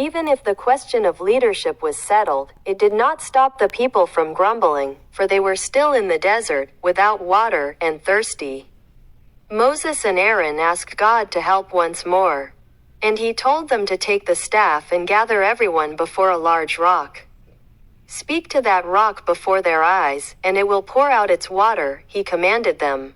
even if the question of leadership was settled, it did not stop the people from grumbling, for they were still in the desert, without water, and thirsty. Moses and Aaron asked God to help once more. And he told them to take the staff and gather everyone before a large rock. Speak to that rock before their eyes, and it will pour out its water, he commanded them.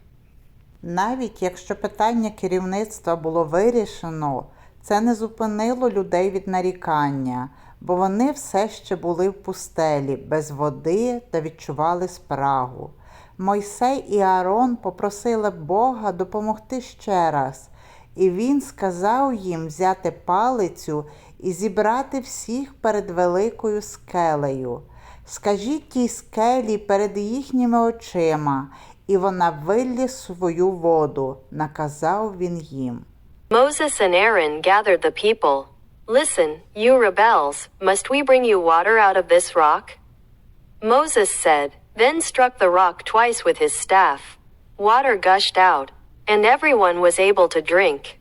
Навіть якщо питання керівництва було вирішено, це не зупинило людей від нарікання, бо вони все ще були в пустелі, без води та відчували спрагу. Мойсей і Аарон попросили Бога допомогти ще раз, і він сказав їм взяти палицю і зібрати всіх перед великою скелею. Скажіть тій скелі перед їхніми очима, і вона виллє свою воду, наказав він їм. Moses and Aaron gathered the people. Listen, you rebels, must we bring you water out of this rock? Moses said, then struck the rock twice with his staff. Water gushed out, and everyone was able to drink.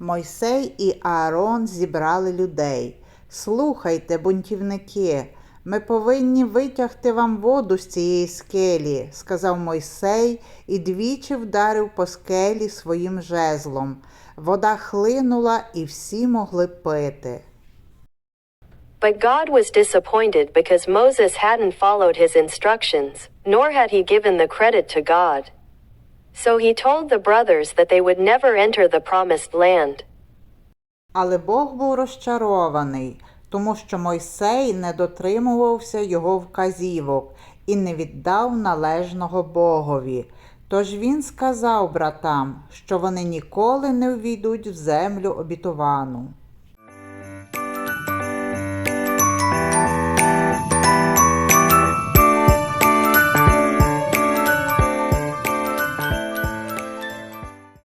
Мойсей і Аарон зібрали людей. Слухайте, бунтівники, ми повинні витягти вам воду з цієї скелі, сказав Мойсей і двічі вдарив по скелі своїм жезлом. Вода хлинула, і всі могли пити. But God was disappointed because Moses hadn't followed his instructions, nor had he given the credit to God. So he told the brothers that they would never enter the promised land. Але Бог був розчарований, тому що Мойсей не дотримувався його вказівок і не віддав належного Богові. Тож він сказав братам, що вони ніколи не увійдуть в землю обітовану.